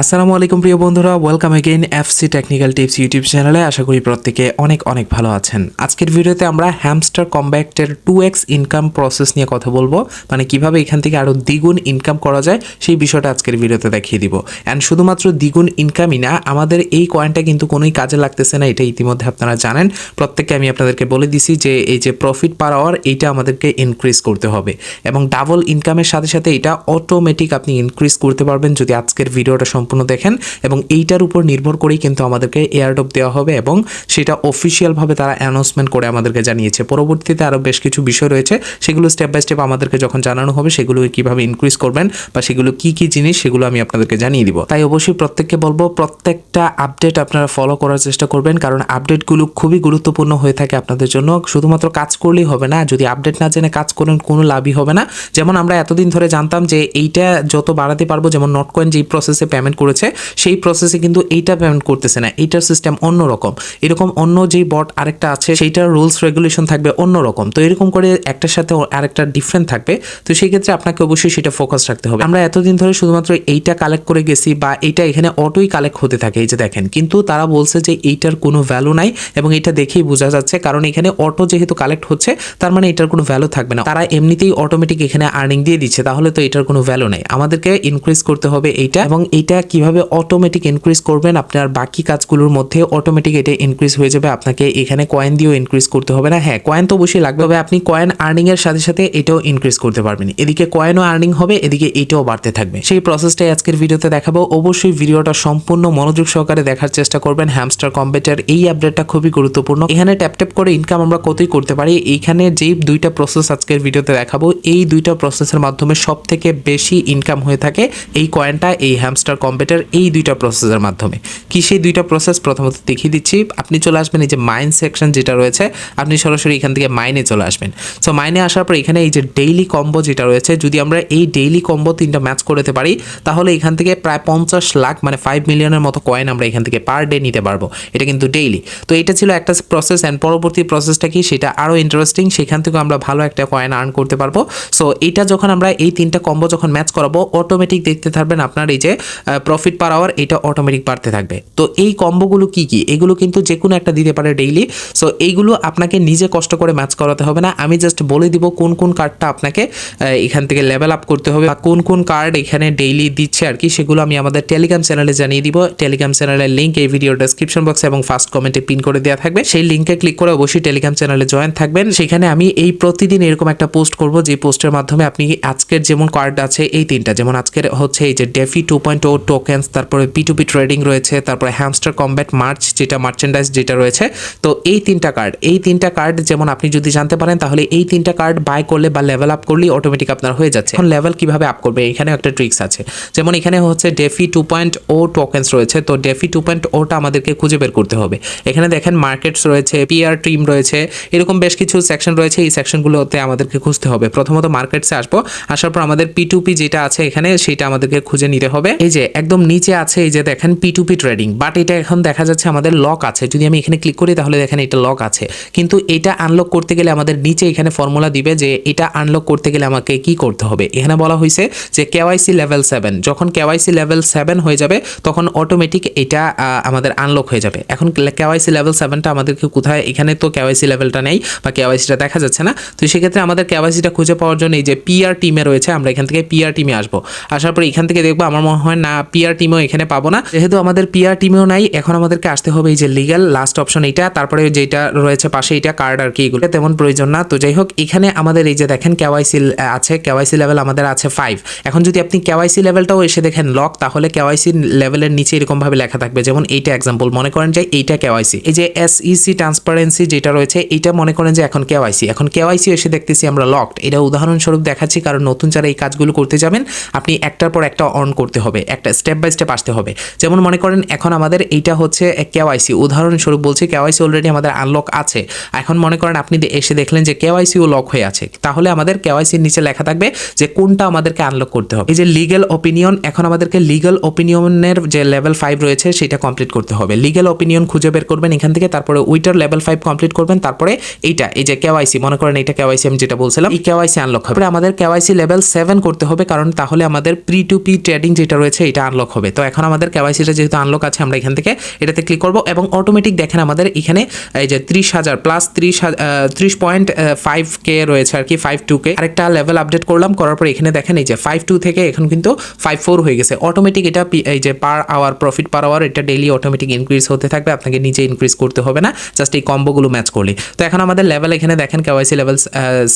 আসসালামু আলাইকুম প্রিয় বন্ধুরা welcome again FC technical tips YouTube চ্যানেলে আশা করি প্রত্যেকে অনেক অনেক ভালো আছেন। আজকের ভিডিওতে আমরা হ্যামস্টার কম্ব্যাক্টের টু এক্স ইনকাম প্রসেস নিয়ে কথা বলব। মানে কীভাবে এখান থেকে আরও দ্বিগুণ ইনকাম করা যায়, সেই বিষয়টা আজকের ভিডিওতে দেখিয়ে দিব। অ্যান্ড শুধুমাত্র দ্বিগুণ ইনকামই না, আমাদের এই কয়েনটা কিন্তু কোনোই কাজে লাগতেছে না, এটা ইতিমধ্যে আপনারা জানেন। প্রত্যেককে আমি আপনাদেরকে বলে দিছি যে, এই যে প্রফিট পার আওয়ার এইটা আমাদেরকে ইনক্রিজ করতে হবে। এবং ডাবল ইনকামের সাথে সাথে এটা অটোমেটিক আপনি ইনক্রিজ করতে পারবেন যদি আজকের ভিডিওটা সম্পূর্ণ দেখেন এবং এইটার উপর নির্ভর করেই কিন্তু আমাদেরকে এয়ারডপ দেওয়া হবে এবং সেটা অফিসিয়ালভাবে তারা অ্যানাউন্সমেন্ট করে আমাদেরকে জানিয়েছে। পরবর্তীতে আরও বেশ কিছু বিষয় রয়েছে, সেগুলো স্টেপ বাই স্টেপ আমাদেরকে যখন জানানো হবে সেগুলো কীভাবে ইনক্রিজ করবেন বা সেগুলো কি কি জিনিস, সেগুলো আমি আপনাদেরকে জানিয়ে দিব। তাই অবশ্যই প্রত্যেককে বলব, প্রত্যেকটা আপডেট আপনারা ফলো করার চেষ্টা করবেন, কারণ আপডেটগুলো খুবই গুরুত্বপূর্ণ হয়ে থাকে আপনাদের জন্য। শুধুমাত্র কাজ করলেই হবে না, যদি আপডেট না জেনে কাজ করেন, কোনো লাভই হবে না। যেমন আমরা এতদিন ধরে জানতাম যে এইটা যত বাড়াতে পারব, যেমন নট কয়েন প্রসেসে পেমেন্ট করেছে, সেই প্রসেসে কিন্তু এইটা পেমেন্ট করতেছে না, এইটার সিস্টেম অন্যরকম। এরকম অন্য যেই বট আরেকটা আছে, সেইটার রুলস রেগুলেশন থাকবে অন্যরকম। তো এরকম করে একটার সাথে আরেকটা ডিফারেন্ট থাকবে, তো সেই ক্ষেত্রে আপনাকে অবশ্যই সেটা ফোকাস রাখতে হবে। আমরা এতদিন ধরে শুধুমাত্র এইটা কালেক্ট করে গেছি বা এইটা এখানে অটোই কালেক্ট হতে থাকে, এই যে দেখেন। কিন্তু তারা বলছে যে এইটার কোনো ভ্যালু নাই এবং এটা দেখেই বোঝা যাচ্ছে, কারণ এখানে অটো যেহেতু কালেক্ট হচ্ছে, তার মানে এটার কোনো ভ্যালু থাকবে না। তারা এমনিতেই অটোমেটিক এখানে আর্নিং দিয়ে দিচ্ছে, তাহলে তো এটার কোনো ভ্যালু নাই। আমাদেরকে ইনক্রিজ করতে হবে এইটা এবং এইটা কীভাবে অটোমেটিক ইনক্রিজ করবেন আপনার বাকি কাজগুলোর মধ্যে অটোমেটিক এটা ইনক্রিজ হয়ে যাবে, আপনাকে এখানে কয়েন দিয়েও ইনক্রিজ করতে হবে না। হ্যাঁ কয়েন তো অবশ্যই লাগবে, তবে আপনি কয়েন আর্নিং এর সাথে সাথে এটাও ইনক্রিজ করতে পারবেন। এদিকে কয়েনও আর্নিং হবে, এদিকে এটাও বাড়তে থাকবে। সেই প্রসেসটাই আজকের ভিডিওতে দেখাবো। অবশ্যই ভিডিওটা সম্পূর্ণ মনোযোগ সহকারে দেখার চেষ্টা করবেন। হ্যামস্টার কম্পিউটার এই আপডেটটা খুবই গুরুত্বপূর্ণ। এখানে ট্যাপ ট্যাপ করে ইনকাম আমরা কতই করতে পারি, এইখানে যেই দুইটা প্রসেস আজকের ভিডিওতে দেখাবো, এই দুইটা প্রসেসের মাধ্যমে সব থেকে বেশি ইনকাম হয়ে থাকে এই কয়েনটা এই হ্যামস্টার কম্পিউটার এই দুইটা প্রসেসের মাধ্যমে। কি সেই দুইটা প্রসেস প্রথমত দেখিয়ে দিচ্ছি। আপনি চলে আসবেন এই যে মাইন সেকশন যেটা রয়েছে, আপনি সরাসরি এখান থেকে মাইনে চলে আসবেন। সো মাইনে আসার পর এখানে এই যে ডেইলি কম্বো যেটা রয়েছে, যদি আমরা এই ডেইলি কম্বো তিনটা ম্যাচ করতে পারি, তাহলে এখান থেকে প্রায় পঞ্চাশ লাখ মানে ফাইভ মিলিয়নের মতো কয়েন আমরা এখান থেকে পার ডে নিতে পারব। এটা কিন্তু ডেইলি তো এটা ছিল একটা প্রসেস অ্যান্ড পরবর্তী প্রসেসটা কি? সেটা আরও ইন্টারেস্টিং সেখান থেকে আমরা ভালো একটা কয়েন আর্ন করতে পারব। সো এটা যখন আমরা এই তিনটা কম্বো যখন ম্যাচ করাবো অটোমেটিক দেখতে থাকবেন আপনার এই যে প্রফিট পার আওয়ার এটা অটোমেটিক বাড়তে থাকবে। তো এই কম্বোগুলো কি কি? এগুলো কিন্তু যে কোনো একটা দিতে পারে ডেইলি সো এইগুলো আপনাকে নিজে কষ্ট করে ম্যাচ করাতে হবে না। আমি জাস্ট বলে দিব কোন কোন কার্ডটা আপনাকে এখান থেকে লেভেল আপ করতে হবে বা কোন কোন কার্ড এখানে ডেইলি দিচ্ছে আর কি, সেগুলো আমি আমাদের টেলিগ্রাম চ্যানেলে জানিয়ে দিব। টেলিগ্রাম চ্যানেলের লিঙ্ক এই ভিডিও ডেসক্রিপশন বক্সে এবং ফার্স্ট কমেন্টে পিন করে দেওয়া থাকবে। সেই লিঙ্কে ক্লিক করে অবশ্যই টেলিগ্রাম চ্যানেলে জয়েন থাকবেন। সেখানে আমি এই প্রতিদিন এরকম একটা পোস্ট করব, যে পোস্টের মাধ্যমে আপনি আজকের যেমন কার্ড আছে, এই তিনটা, যেমন আজকের হচ্ছে এই যে DeFi two point o tokens তারপরে পি টু পি ট্রেডিং রয়েছে, তারপরে হ্যামস্টার কম্ব্যাট মার্চ যেটা মার্চেন্ডাইজ যেটা রয়েছে। তো এই তিনটা কার্ড এই তিনটা কার্ড যেমন আপনি যদি জানতে পারেন, তাহলে এই তিনটা কার্ড বাই করলে বা লেভেল আপ করলেই অটোমেটিক আপনার হয়ে যাচ্ছে। এখন লেভেল কীভাবে আপ করবে এখানে একটা ট্রিক্স আছে। যেমন এখানে হচ্ছে DeFi two point o tokens রয়েছে, তো ডেফি টু পয়েন্ট ওটা আমাদেরকে খুঁজে বের করতে হবে। এখানে দেখেন মার্কেটস রয়েছে পিআর টিম রয়েছে, এরকম বেশ কিছু সেকশন রয়েছে, এই সেকশনগুলোতে আমাদেরকে খুঁজতে হবে। প্রথমত মার্কেটসে আসব, আসার পর আমাদের পি টু পি যেটা আছে এখানে, সেটা আমাদেরকে খুঁজে নিতে হবে। এই যে একদম নিচে আছে এই যে দেখেন P to P trading but এটা এখন দেখা যাচ্ছে আমাদের লক আছে। যদি আমি এখানে ক্লিক করি, তাহলে দেখেন এটা লক আছে। কিন্তু এটা আনলক করতে গেলে আমাদের নিচে এখানে ফর্মুলা দিবে যে এটা আনলক করতে গেলে আমাকে কি করতে হবে। এখানে বলা হয়েছে যে কেওয়াইসি লেভেল সেভেন যখন কেওয়াইসি লেভেল সেভেন হয়ে যাবে, তখন অটোমেটিক এটা আমাদের আনলক হয়ে যাবে। এখন কেওয়াইসি লেভেল সেভেনটা আমাদেরকে কোথায়, এখানে তো কেওয়াইসি লেভেলটা নেই বা কেওয়াইসিটা দেখা যাচ্ছে না। তো সেক্ষেত্রে আমাদের কেওয়াইসিটা খুঁজে পাওয়ার জন্য এই যে পিআর টিমে রয়েছে, আমরা এখান থেকে পিআর টিমে আসব। আসার পর এখান থেকে দেখব, আমার মনে হয় না পিআর টিমেও এখানে পাবো না। যেহেতু আমাদের পিআর টিমেও নাই, এখন আমাদেরকে আসতে হবে এই যে লিগাল লাস্ট অপশন এটা তারপরে যেটা রয়েছে পাশে এটা কার্ড আর কি এগুলো। তেমন প্রয়োজন না। তো যাই হোক, এখানে আমাদের এই যে দেখেন কেওয়াইসি আছে কেওয়াইসি লেভেল আমাদের আছে ফাইভ এখন যদি আপনি কেওয়াইসি লেভেলটাও এসে দেখেন লক তাহলে কেওয়াইসি লেভেলের নিচে এরকমভাবে লেখা থাকবে। যেমন এইটা এক্সাম্পল মনে করেন যে এইটা কেওয়াইসি এই যে এসইসি ট্রান্সপারেন্সি যেটা রয়েছে, এইটা মনে করেন যে এখন কেওয়াইসি এখন কেওয়াইসি এসে দেখতেছি আমরা লকড এটা উদাহরণস্বরূপ দেখাচ্ছি, কারণ নতুন যারা এই কাজগুলো করতে যাবেন, আপনি একটার পর একটা অন করতে হবে। একটা স্টেপ বাই স্টেপ আসতে হবে। যেমন মনে করেন, এখন আমাদের এইটা হচ্ছে কেওয়াইসি উদাহরণস্বরূপ বলছি কেওয়াইসি অলরেডি আমাদের আনলক আছে। এখন মনে করেন, আপনি এসে দেখলেন যে কেওয়াইসিও লক হয়ে আছে। তাহলে আমাদের কেওয়াইসির নিচে লেখা থাকবে যে কোনটা আমাদেরকে আনলক করতে হবে। এই যে লিগ্যাল ওপিনিয়ন এখন আমাদেরকে লিগ্যাল ওপিনিয়নের যে লেভেল ফাইভ রয়েছে, সেটা কমপ্লিট করতে হবে। লিগ্যাল ওপিনিয়ন খুঁজে বের করবেন এখান থেকে, তারপরে উইটার লেভেল ফাইভ কমপ্লিট করবেন, তারপরে এইটা, এই যে কেওয়াইসি মনে করেন এটা কেওয়াইসি আমি যেটা বলছিলাম, এই কেওয়াইসি আনলক হবে। আমাদের কেওয়াইসি লেভেল সেভেন করতে হবে, কারণ তাহলে আমাদের প্রি টু পি ট্রেডিং যেটা রয়েছে, এটা আনলক হবে। তো এখন আমাদের কেওয়াইসিটা যেহেতু আনলক আছে আমরা এখান থেকে এটাতে ক্লিক করব এবং অটোমেটিক দেখেন আমাদের এখানে এই যে ত্রিশ হাজার প্লাস ত্রিশ ত্রিশ পয়েন্ট ফাইভ কে রয়েছে আর কি ফাইভ টু কে আরেকটা লেভেল আপডেট করলাম করার পর এখানে দেখেন এই যে ফাইভ টু থেকে এখন কিন্তু ফাইভ ফোর হয়ে গেছে। অটোমেটিক এটা এই যে per hour profit per hour এটা ডেইলি অটোমেটিক ইনক্রিজ হতে থাকবে আপনাকে নিজে ইনক্রিজ করতে হবে না জাস্ট এই কম্বোগুলো ম্যাচ করলে তো এখন আমাদের লেভেল এখানে দেখেন কেওয়াইসি লেভেল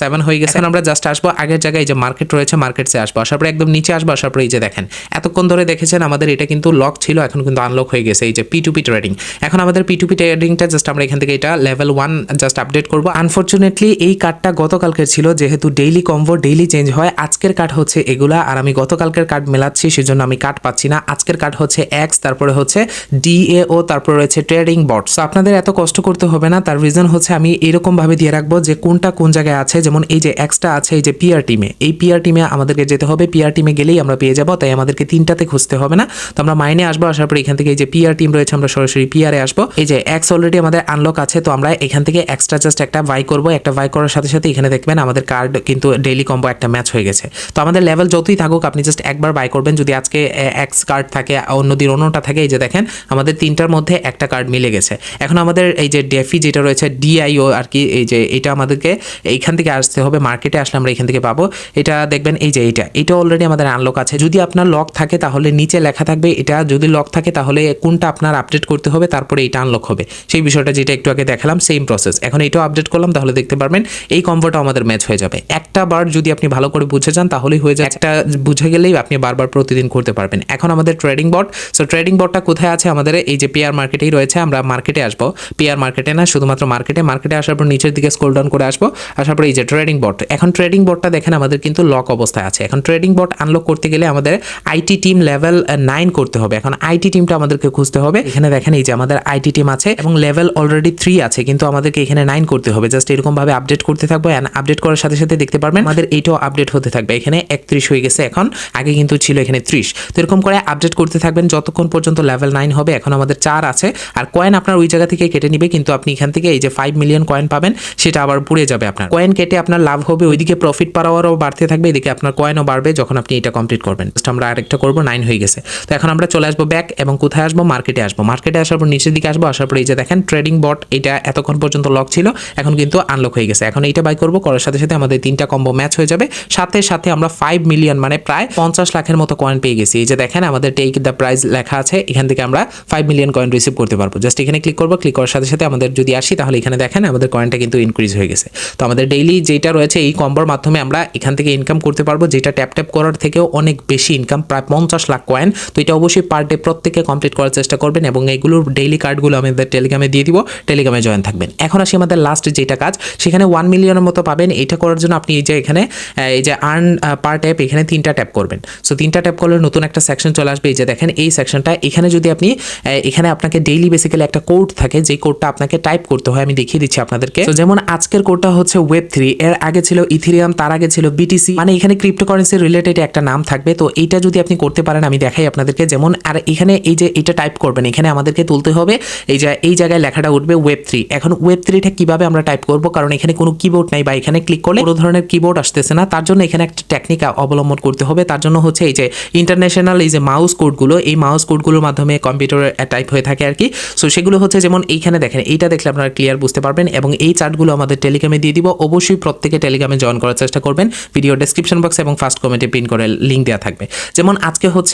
সেভেন হয়ে গেছে। এখন আমরা জাস্ট আসব আগের জায়গায় এই যে মার্কেট রয়েছে মার্কেটসে আসব। আসার পরে একদম নিচে আসব আসার পরে এই যে দেখেন এতক্ষণ ধরে দেখেছেন, আমাদের এটা কিন্তু লক ছিল, এখন কিন্তু আনলক হয়ে গেছে, এই যে পি টু পি ট্রেডিং এখন আমাদের পি টু পি ট্রেডিংটা জাস্ট আমরা এখান থেকে এটা লেভেল ওয়ান জাস্ট আপডেট করব। আনফর্চুনেটলি এই কার্ডটা গতকালকের ছিল, যেহেতু ডেইলি কম্বো ডেইলি চেঞ্জ হয়, আজকের কার্ড হচ্ছে এগুলা, আর আমি গতকালকের কার্ড মেলাচ্ছি, সেজন্য আমি কার্ড পাচ্ছি না। আজকের কার্ড হচ্ছে এক্স তারপরে হচ্ছে ডিএও তারপরে রয়েছে ট্রেডিং বট সো আপনাদের এত কষ্ট করতে হবে না, তার রিজন হচ্ছে আমি এরকম ভাবে দিয়ে রাখব যে কোনটা কোন জায়গায় আছে, যেমন এই যে এক্সটা আছে, এই যে পিআর টিমে এই পিআর টিমে আমাদেরকে যেতে হবে পিআর টিমে গেলেই আমরা পেয়ে যাব, তাই আমাদেরকে তিনটাতে খুঁজতে হবে না। তো আমরা মাইনে আসব, আসার পর এখান থেকে এই যে পিআর টিম রয়েছে, আমরা সরাসরি পিআরে আসব। এই যে এক্স অলরেডি আমাদের আনলক আছে, তো আমরা এখান থেকে এক্সট্রা জাস্ট একটা বাই করব, একটা বাই করার সাথে সাথে এখানে দেখবেন আমাদের কার্ড কিন্তু ডেইলি কম্বো একটা ম্যাচ হয়ে গেছে। তো আমাদের লেভেল যতই থাকুক, আপনি জাস্ট একবার বাই করবেন। যদি আজকে এক্স কার্ড থাকে, অন্যদিন অন্যটা থাকে, এই যে দেখেন, আমাদের তিনটার মধ্যে একটা কার্ড মিলে গেছে। এখন আমাদের এই যে ডেফি যেটা রয়েছে ডিআইও আর কি, এই যে এটা আমাদেরকে এইখান থেকে আসতে হবে মার্কেটে আসলে আমরা এখান থেকে পাবো। এটা দেখবেন, এই যে এটা এটা অলরেডি আমাদের আনলক আছে। যদি আপনার লক থাকে, তাহলে নিচে লেখা থাকবে, এটা যদি লক থাকে তাহলে কোনটা আপনার আপডেট করতে হবে, তারপরে এটা আনলক হবে। সেই বিষয়টা যেটা একটু আগে দেখালাম সেম প্রসেস এখন এটাও আপডেট করলাম, তাহলে দেখতে পারবেন এই কম্বোটা আমাদের ম্যাচ হয়ে যাবে। একটা বার যদি আপনি ভালো করে বুঝে যান, তাহলেই হয়ে যায়। একটা বুঝে গেলেই আপনি বারবার প্রতিদিন করতে পারবেন। এখন আমাদের ট্রেডিং বট সো ট্রেডিং বটটা কোথায় আছে? আমাদের এই যে পেয়ার মার্কেটেই রয়েছে, আমরা মার্কেটে আসব। পেয়ার মার্কেটে না, শুধুমাত্র মার্কেটে মার্কেটে আসার পর নিচের দিকে স্ক্রল ডাউন করে আসব। আসার পর এই যে ট্রেডিং বট এখন ট্রেডিং বটটা দেখেন, আমাদের কিন্তু লক অবস্থায় আছে। এখন ট্রেডিং বট আনলক করতে গেলে আমাদের আইটি টিম লেভেল নাইন করতে হবে। এখন আইটি টিমটা আমাদেরকে খুঁজতে হবে। এখানে দেখেন এই যে আমাদের আইটি টিম আছে এবং লেভেল অলরেডি থ্রি আছে, কিন্তু আমাদেরকে এখানে নাইন করতে হবে। জাস্ট এরকম ভাবে আপডেট করতে থাকব আপডেট করার সাথে সাথে দেখতে পারবেন আমাদের এইটাও আপডেট হতে থাকবে। এখানে একত্রিশ হয়ে গেছে এখন, আগে কিন্তু ছিল এখানে ত্রিশ। তো এরকম করে আপডেট করতে থাকবেন, যতক্ষণ পর্যন্ত লেভেল নাইন হবে, এখন আমাদের চার আছে। আর কয়েন আপনার ওই জায়গা থেকে কেটে নিবে, কিন্তু আপনি এখান থেকে এই যে ফাইভ মিলিয়ন কয়েন পাবেন, সেটা আবার পুড়ে যাবে আপনার। কয়েন কেটে আপনার লাভ হবে, ওইদিকে প্রফিট পাওয়ারও বাড়তে থাকবে, এদিকে আপনার কয়েনও বাড়বে যখন আপনি এটা কমপ্লিট করবেন। জাস্ট আমরা আরেকটা করব নাইন গেছে। তো এখন আমরা চলে আসব ব্যাক এবং কোথায় আসব? মার্কেটে আসব। মার্কেটে আসার পর নিচের দিকে আসব। আসার পর এই যে দেখেন ট্রেডিং বট এটা এতক্ষণ পর্যন্ত লক ছিল। এখন কিন্তু আনলক হয়ে গেছে। এখন এইটা বাই করব। করার সাথে সাথে আমাদের তিনটা কম্বো ম্যাচ হয়ে যাবে। সাথে সাথে আমরা ফাইভ মিলিয়ন মানে প্রায় পঞ্চাশ লাখের মতো কয়েন পেয়ে গেছি। এই যে দেখেন, আমাদের টেক দ্য প্রাইস লেখা আছে। এখান থেকে আমরা ফাইভ মিলিয়ন কয়েন রিসিভ করতে পারব। জাস্ট এখানে ক্লিক করব। ক্লিক করার সাথে সাথে আমাদের যদি আসি, তাহলে এখানে দেখেন, আমাদের কয়েনটা কিন্তু ইনক্রিজ হয়ে গেছে। তো আমাদের ডেইলি যেটা রয়েছে, এই কম্বোর মাধ্যমে আমরা এখান থেকে ইনকাম করতে পারব। যেটা ট্যাপ ট্যাপ করার থেকেও অনেক বেশি ইনকাম প্রায় পঞ্চাশ কয়েন। তো এটা অবশ্যই পার ডে প্রত্যেকে কমপ্লিট করার চেষ্টা করবেন এবং এইগুলোর ডেইলি কার্ডগুলো আমাদের টেলিগ্রামে দিয়ে দিব। টেলিগ্রামে জয়েন থাকবেন। এখন আসি আমাদের লাস্ট যেটা কাজ, সেখানে ওয়ান মিলিয়নের মতো পাবেন। এটা করার জন্য আপনি এই যে এখানে, এই যে আর্ন পার ট্যাপ এখানে তিনটা ট্যাপ করবেন। সো তিনটা ট্যাপ করলে নতুন একটা সেকশন চলে আসবে। এই যে দেখেন, এই সেকশনটা এখানে যদি আপনি এখানে আপনাকে ডেইলি বেসিক্যালি একটা কোড থাকে যে কোডটা আপনাকে টাইপ করতে হয়, আমি দেখিয়ে দিচ্ছি আপনাদেরকে। তো যেমন আজকের কোডটা হচ্ছে ওয়েব থ্রি এর আগে ছিল ইথিরিয়াম তার আগে ছিল বিটিসি মানে এখানে ক্রিপ্টোকারেন্সি রিলেটেড একটা নাম থাকবে। তো এইটা যদি আপনি করতে পারেন আমি দেখাই আপনাদেরকে। যেমন, আর এখানে এই যে এটা টাইপ করবেন, এখানে আমাদেরকে তুলতে হবে, এই যে, এই জায়গায় লেখাটা উঠবে ওয়েব থ্রি এখন ওয়েব থ্রিটা কীভাবে আমরা টাইপ করব? কারণ এখানে কোনো কিবোর্ড নাই বা এখানে ক্লিক করলে কোনো ধরনের কিবোর্ড আসতেছে না। তার জন্য এখানে একটা টেকনিক অবলম্বন করতে হবে। তার জন্য হচ্ছে এই যে ইন্টারন্যাশনাল এই যে মাউস কোডগুলো এই মাউস কোডগুলোর মাধ্যমে কম্পিউটারে টাইপ হয়ে থাকে আর কি সো সেগুলো হচ্ছে যেমন, এইখানে দেখেন, এইটা দেখলে আপনারা ক্লিয়ার বুঝতে পারবেন এবং এই চার্টগুলো আমাদের টেলিগ্রামে দিয়ে দিব। অবশ্যই প্রত্যেকে টেলিগ্রামে জয়েন করার চেষ্টা করবেন। ভিডিও ডেসক্রিপশন বক্স এবং ফার্স্ট কমেন্টে পিন করে লিঙ্ক দেওয়া থাকবে। যেমন, আজকে হচ্ছে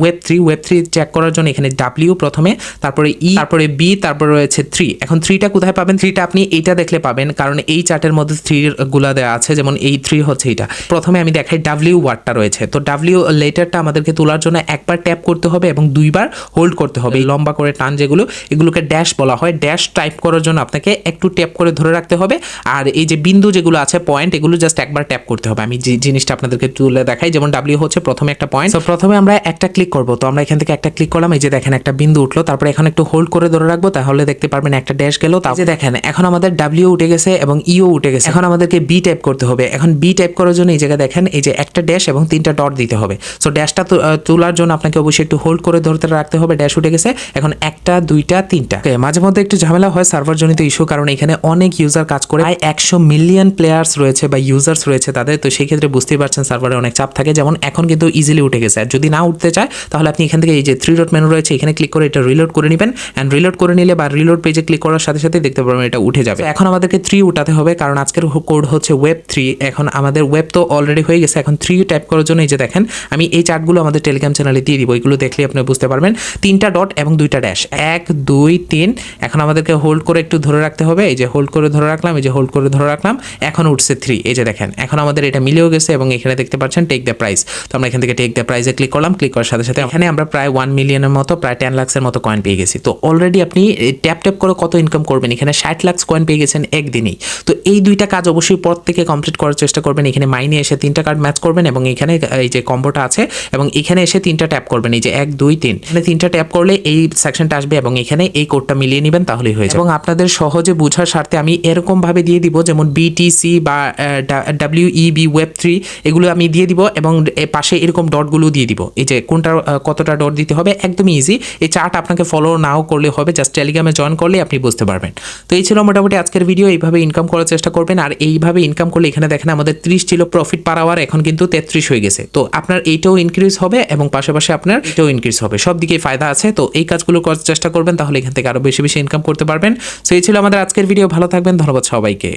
web three web three check করার জন্য এখানে ডাব্লিউ প্রথমে, তারপরে ই তারপরে বি তারপরে রয়েছে থ্রি এখন থ্রিটা কোথায় পাবেন? থ্রিটা আপনি এইটা দেখলে পাবেন, কারণ এই চার্টের মধ্যে থ্রি গুলা দেওয়া আছে, যেমন এই থ্রি হচ্ছে এটা প্রথমে আমি দেখাই ডাব্লিউ ওয়ার্ডটা রয়েছে। তো ডাব্লিউ লেটারটা আমাদেরকে তোলার জন্য একবার ট্যাপ করতে হবে এবং দুইবার হোল্ড করতে হবে। লম্বা করে টান যেগুলো, এগুলোকে ড্যাশ বলা হয়। ড্যাশ টাইপ করার জন্য আপনাকে একটু ট্যাপ করে ধরে রাখতে হবে। আর এই যে বিন্দু যেগুলো আছে পয়েন্ট এগুলো জাস্ট একবার ট্যাপ করতে হবে। আমি যে জিনিসটা আপনাদেরকে তুলে দেখাই, যেমন ডাব্লিউ হচ্ছে প্রথমে একটা পয়েন্ট তো প্রথমে আমরা একটা ক্লিক করব। তো আমরা এখান থেকে একটা ক্লিক করলাম, এই যে দেখেন একটা বিন্দু উঠল, তারপরে এখন একটু হোল্ড করে ধরে রাখব, তাহলে দেখতে পারবেন একটা ড্যাশ গেল তারপরে দেখেন, এখন আমাদের ডাব্লিউ উঠে গেছে এবং ইও উঠে গেছে। এখন আমাদেরকে বি টাইপ করতে হবে। এখন বি টাইপ করার জন্য এই জায়গায় দেখেন, এই যে একটা ড্যাশ এবং তিনটা ডট দিতে হবে। সো ড্যাশটা তোলার জন্য আপনাকে অবশ্যই একটু হোল্ড করে ধরতে রাখতে হবে ড্যাশ উঠে গেছে। এখন একটা, দুইটা, তিনটা। মাঝে মধ্যে একটু ঝামেলা হয় সার্ভার জনিত ইস্যু কারণ এখানে অনেক ইউজার কাজ করে, প্রায় একশো মিলিয়ন প্লেয়ার্স রয়েছে বা ইউজার্স রয়েছে তাদের। তো সেই ক্ষেত্রে বুঝতেই পারছেন সার্ভারে অনেক চাপ থাকে। যেমন এখন কিন্তু ইজিলি উঠে গেছে। আর যদি না না উঠতে চায়, তাহলে আপনি এখান থেকে এই যে থ্রি ডট মেনু রয়েছে, এখানে ক্লিক করে এটা রিলোড করে নেবেন অ্যান্ড রিলোড করে নিলে বা রিলোড পেজে ক্লিক করার সাথে সাথে দেখতে পারবেন এটা উঠে যাবে। এখন আমাদেরকে থ্রি উঠাতে হবে, কারণ আজকের কোড হচ্ছে ওয়েব থ্রি এখন আমাদের ওয়েব তো অলরেডি হয়ে গেছে, এখন থ্রি টাইপ করার জন্য এই যে দেখেন, আমি এই চার্টগুলো আমাদের টেলিগ্রাম চ্যানেলে দিয়ে দিব, এগুলো দেখলে আপনি বুঝতে পারবেন। তিনটা ডট এবং দুইটা ড্যাশ এক, দুই, তিন। এখন আমাদেরকে হোল্ড করে একটু ধরে রাখতে হবে, এই যে হোল্ড করে ধরে রাখলাম, এই যে হোল্ড করে ধরে রাখলাম, এখন উঠছে থ্রি এই যে দেখেন, এখন আমাদের এটা মিলেও গেছে এবং এখানে দেখতে পাচ্ছেন টেক দ্য প্রাইস তো আমরা এখান থেকে টেক দ্য প্রাইসে ক্লিক করলাম ক্লিক করার সাথে সাথে এখানে আমরা প্রায় ওয়ান মিলিয়নের মতো প্রায় টেন লাক্সের মতো কয়েন পেয়ে গেছি। তো অলরেডি আপনি ট্যাপ ট্যাপ করে কত ইনকাম করবেন? এখানে ষাট লাক্স কয়েন পেয়ে গেছেন একদিনেই। তো এই দুইটা কাজ অবশ্যই পর থেকে কমপ্লিট করার চেষ্টা করবেন। এখানে মাইনে এসে তিনটা কার্ড ম্যাচ করবেন এবং এখানে এই যে কম্বোটা আছে এবং এখানে এসে তিনটা ট্যাপ করবেন। এই যে এক দুই তিন। এখানে তিনটা ট্যাপ করলে এই সেকশনটা আসবে এবং এখানে এই কোডটা মিলিয়ে নেবেন তাহলেই হয়ে যাবে। এবং আপনাদের সহজে বোঝার স্বার্থে আমি এরকম ভাবে দিয়ে দিব যেমন বিটিসি বা ডাব্লিউ ইবি ওয়েব থ্রি এগুলো আমি দিয়ে দিব এবং এ পাশে এরকম ডটগুলো দিয়ে দিব। এই যে কোনটা কতটা ডট দিতে হবে, একদমই ইজি এই চার্ট আপনাকে ফলো নাও করলে হবে জাস্ট টেলিগ্রামে জয়েন করলে আপনি বুঝতে পারবেন। তো এই ছিল মোটামুটি আজকের ভিডিও এইভাবে ইনকাম করার চেষ্টা করবেন। আর এইভাবে ইনকাম করলে এখানে দেখেন আমাদের ত্রিশ ছিল প্রফিট পার আওয়ার এখন কিন্তু তেত্রিশ হয়ে গেছে। তো আপনার এইটাও ইনক্রিজ হবে এবং পাশাপাশি আপনার এটাও ইনক্রিজ হবে। সব দিকেই ফায়দা আছে। তো এই কাজগুলো করার চেষ্টা করবেন, তাহলে এখান থেকে আরও বেশি বেশি ইনকাম করতে পারবেন। সো এই ছিল আমাদের আজকের ভিডিও ভালো থাকবেন, ধন্যবাদ সবাইকে।